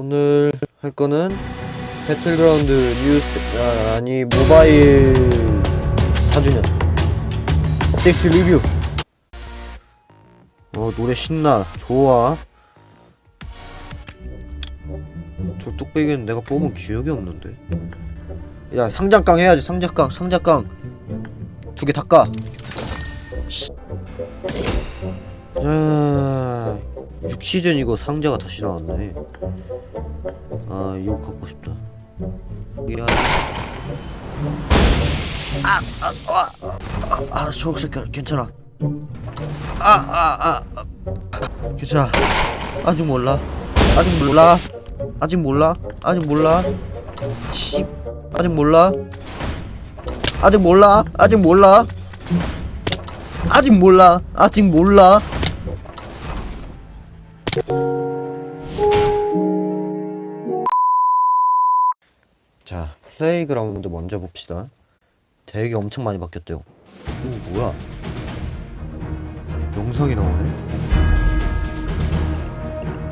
오늘 할 거는 배틀그라운드 뉴스 아, 아니 모바일 4주년. 업데이트 리뷰. 어 노래 신나. 좋아. 저 뚝배기는 내가 뽑은 기억이 없는데. 야 상장깡 해야지 상장깡 상장깡. 두 개 닦아. 자 6시즌 이거 상자가 다시 나왔네 아 이거 갖고 싶다 야 아, 아, 아, 아, 아, 초록색 괜찮아. 아, 아, 아, 아, 괜찮아. 아직 몰라. 아직 몰라. 아직 몰라. 아직 몰라. 씨, 아직 몰라. 아직 몰라. 아직 몰라. 아직 몰라. 아직 몰라. 플레이그라운드 먼저 봅시다. 되게 엄청 많이 바뀌었대요. 오, 뭐야? 영상이 나오네?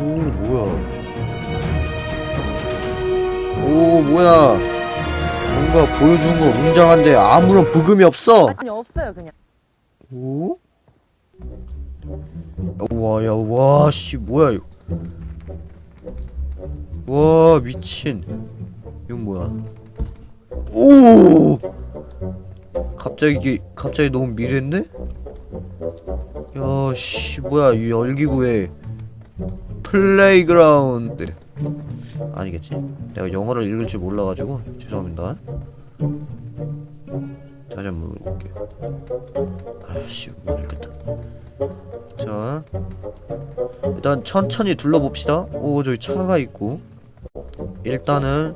오, 뭐야? 오, 뭐야? 뭔가 보여주는 거 웅장한데 아무런 부금이 없어! 아니 없어요 그냥 오? 와, 야, 와, 씨, 뭐야, 이거. 와, 미친. 이건 뭐야? 오! 갑자기, 갑자기 너무 미래인데? 야, 씨, 뭐야, 이 열기구에 플레이그라운드. 아니겠지? 내가 영어를 읽을 줄 몰라가지고, 죄송합니다. 다시 한번 읽어볼게. 아씨 모르겠다 자 일단 천천히 둘러봅시다 오 저기 차가 있고 일단은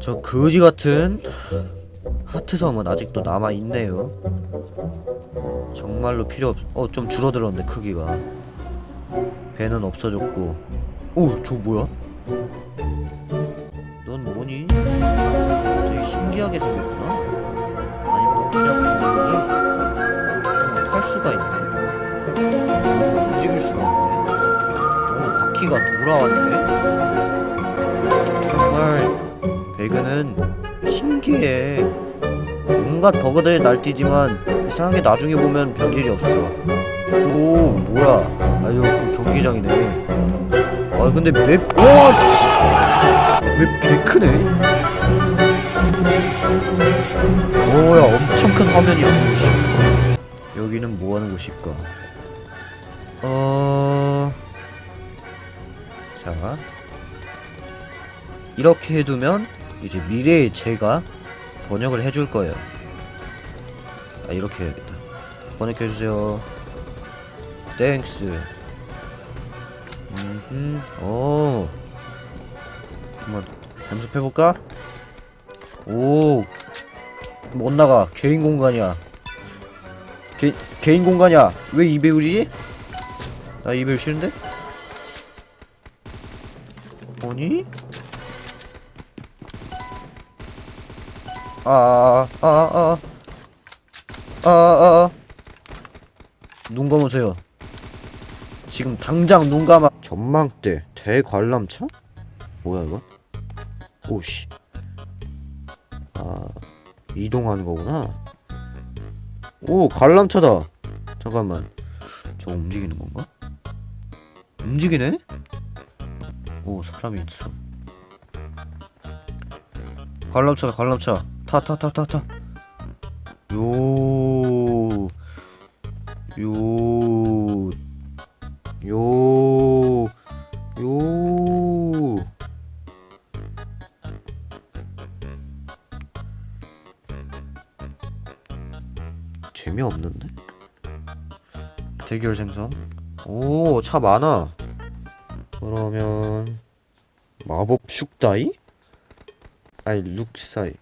저 거지 같은 하트섬은 아직도 남아 있네요 정말로 필요 없.. 어 좀 줄어들었네 크기가 배는 없어졌고 오 저 뭐야? 넌 뭐니? 되게 신기하게 생겼구나 아니면 그냥 보니 탈 수가 있네. 움직일 수가 있네. 오, 바퀴가 돌아왔네. 정말 배그는 신기해. 온갖 버그들이 날뛰지만 이상하게 나중에 보면 별일이 없어. 오, 뭐야? 아유, 그 경기장이네. 아, 근데 맵, 와, 씨! 맵개 크네. 오야 엄청 큰 화면이야 여기는 뭐 하는 곳일까 어... 자 이렇게 해두면 이제 미래의 제가 번역을 해줄 거예요 아 이렇게 해야겠다 번역해주세요 땡스 음흠 오 한번 연습해볼까? 오, 못 나가. 개인 공간이야. 개, 개인 공간이야. 왜 2배율이지? 나 2배율 싫은데? 아니? 아, 아, 아, 아, 아, 아, 눈 감으세요. 지금 당장 눈 감아. 전망대 대관람차? 뭐야 이거? 오씨. 아 이동하는 거구나 오 관람차다 잠깐만 저 움직이는 건가? 움직이네? 오 사람이 있어 관람차다 관람차 타 타 타 타타. 요... 요... 요... 요... 재미없는데? 대결 생성 오 차 많아. 그러면 마법 슉다이? 아니 룩사이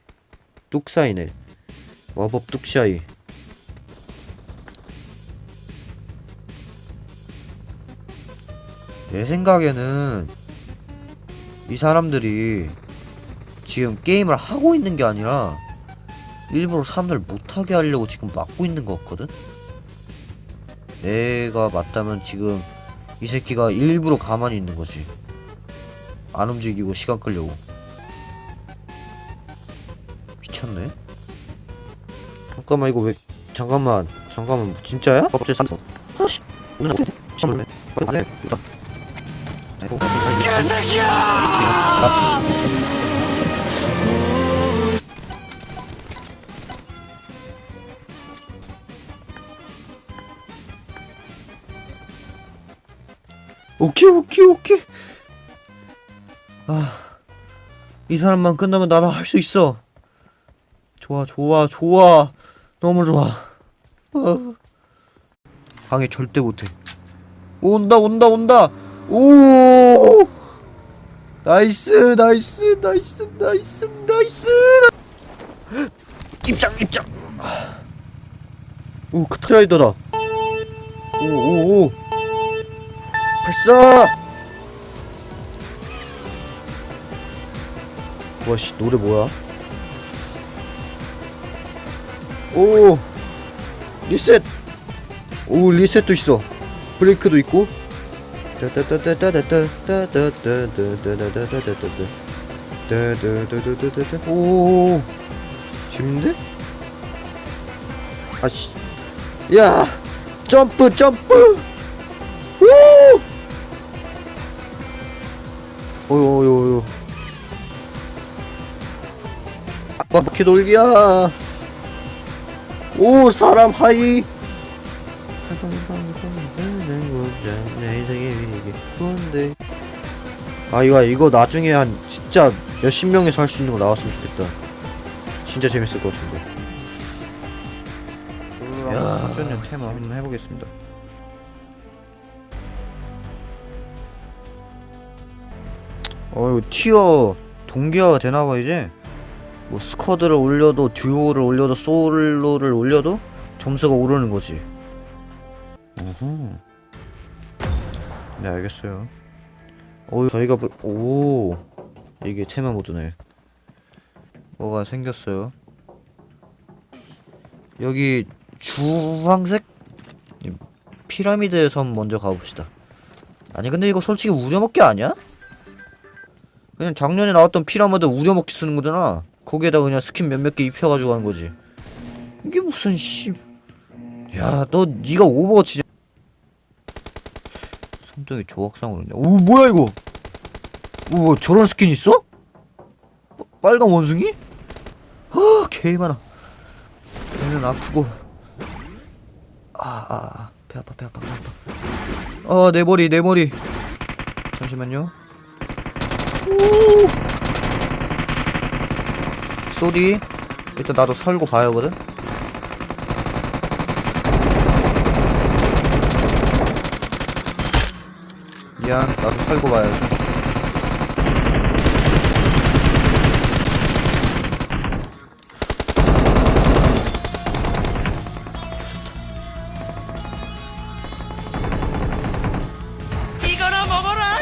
뚝사이네 마법 뚝샤이 내 생각에는 이 사람들이 지금 게임을 하고 있는 게 아니라 일부러 사람들 못하게 하려고 지금 막고 있는 것 같거든? 내가 맞다면 지금 이 새끼가 일부러 가만히 있는 거지. 안 움직이고 시간 끌려고 미쳤네 잠깐만 이거 왜 잠깐만 잠깐만 진짜야? 갑자기 샀어 아씨 오늘 어떻게 돼? 시간 걸네 빨리 안 해. 일단. 아이고, 오케이 오케이 오케이 아 이 사람만 끝나면 나도 할 수 있어 좋아 좋아 좋아. 너무 좋아. 아. 방해 절대 못해. 온다 온다 온다. 오! 나이스 나이스 나이스 나이스 나이스. 입장 입장. 오 카트라이더다. 오오오. 발사! 와씨 노래 뭐야 오 리셋. 오 리셋도 있어. 브레이크도 있고. 오 재밌는데? 아씨. 야 점프 점프. 오! 오요요요 아, 바퀴 돌기야 오 사람 하이. 아 이거 이거 나중에 한 진짜 몇십 명이서 할 수 있는 거 나왔으면 좋겠다. 진짜 재밌을 것 같은데. 야. 3주년 테마 한번 해보겠습니다. 어이구 티어 동기화가 되나봐 이제 뭐 스쿼드를 올려도 듀오를 올려도 솔로를 올려도 점수가 오르는 거지. 우후. 네 알겠어요. 오 저희가 부... 오 이게 테마 모드네. 뭐가 생겼어요? 여기 주황색? 이 피라미드 섬 먼저 가봅시다. 아니 근데 이거 솔직히 우려먹기 아니야? 그냥 작년에 나왔던 피라미드 우려먹기 쓰는 거잖아 거기에다 그냥 스킨 몇몇 개 입혀가지고 하는 거지 이게 무슨 씨 야, 너 니가 오버워치 손등에 조각상으로. 오, 뭐야 이거? 오, 뭐 저런 스킨 있어? 빠- 빨간 원숭이? 아, 개 많아. 얘는 아프고. 아, 아, 아, 배 아파, 배 아파, 배 아파. 아, 내 머리, 내 머리. 잠시만요. 오! 쏘리. 일단 나도 살고 봐야 하거든. 미안 나도 살고 봐야지 이거나 먹어라.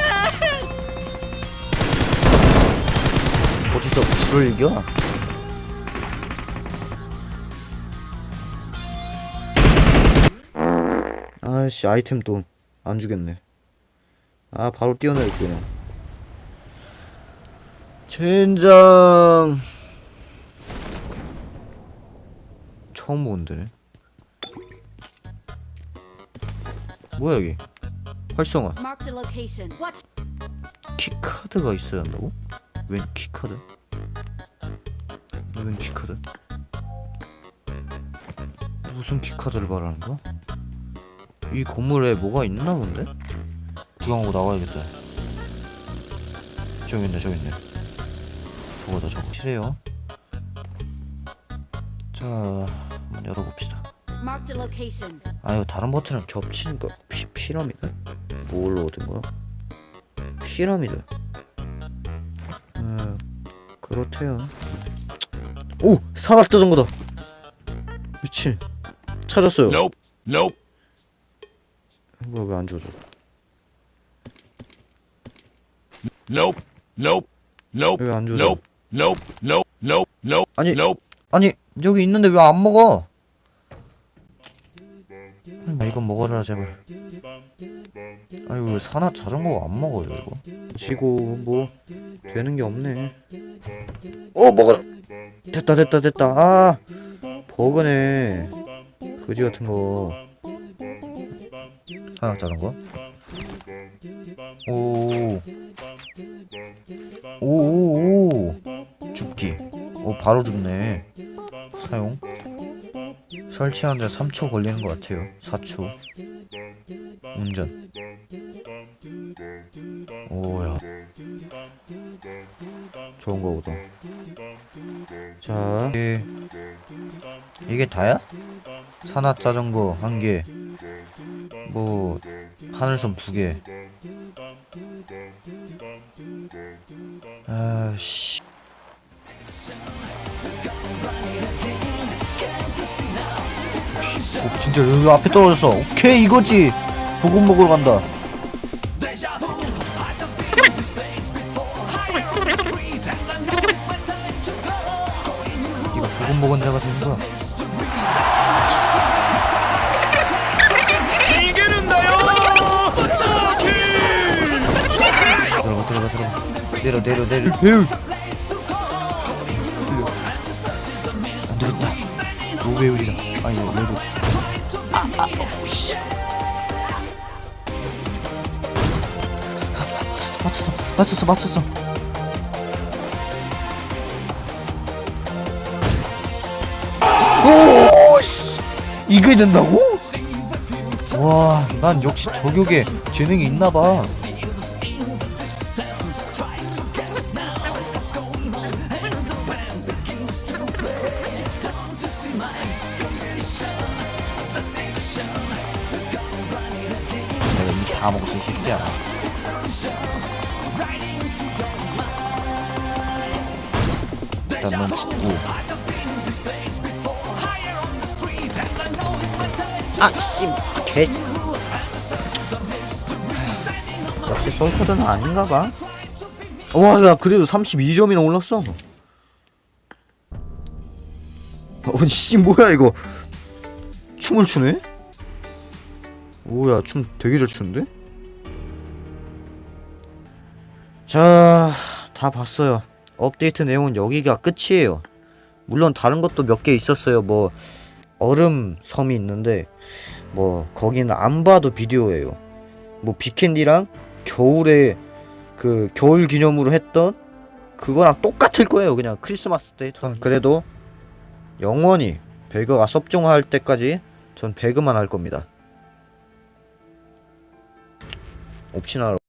어디서 불을 이겨? 씨 아이템 또안 주겠네 아 바로 뛰어내릴게 그냥 젠장 처음 보는데 뭐야 여기 활성화. 키카드가 있어야 한다고? 웬 키카드? 웬 키카드? 무슨 키카드를 말하는 거야? 이 건물에 뭐가 있나 본데? 구경하고 나와야겠다. 저기 있네, 저기 있네. 더 저거 실해요? 자, 한번 열어봅시다. 아 이거 다른 버튼이랑 겹치는 거 피, 피라미드? 뭘로 얻은 거야? 피라미드 음 그렇대요 오! 산악 자전거다 미친 찾았어요 Nope. Nope. 뭐야 왜안 주워져 Nope. Nope. Nope. 왜안 주워져 Nope. Nope. Nope. Nope. Nope. 아니 Nope. 아니 여기 있는데 왜 안 먹어 아 이건 먹어라 제발 아이고 산화 자전거 안 먹어요 이거 지고 뭐 되는 게 없네 어 먹어라 됐다 됐다 됐다 아 버그네 그지 같은 거 산화 자전거? 오. 오오오. 죽기. 오 바로 죽네. 사용 설치하는데 3초 걸리는 것 같아요. 4초. 운전. 오야. 좋은 거보다 자 이게, 이게 다야? 산악 자전거 한개뭐 하늘섬 두개. 아씨 오, 진짜 여기 앞에 떨어졌어. 오케이 이거지. 보금 먹으러 간다. 이거 보금 먹은 자가 되는 거야. 들어가 들어가 들어가. 내려 내려 내려. 에휴. 안 되겠다. 노배율이다. 아니 맞췄어 맞췄어. 맞췄어 오 씨. 이게 된다고? 와 난 역시 저격에 재능이 있나봐 야. 일단 넌 죽고 아씨 개. 역시 솔코드는 아닌가봐. 와야 그래도 32점이나 올랐어. 어니 씨 뭐야 이거. 춤을 추네? 오야 춤 되게 잘 추는데? 자, 다 봤어요. 업데이트 내용은 여기가 끝이에요. 물론 다른 것도 몇 개 있었어요. 뭐 얼음 섬이 있는데 뭐 거기는 안 봐도 비디오예요. 뭐 비캔디랑 겨울에 그 겨울 기념으로 했던 그거랑 똑같을 거예요. 그냥 크리스마스 때. 전 그래도 영원히 배그가 섭종할 때까지 전 배그만 할 겁니다. 옵시널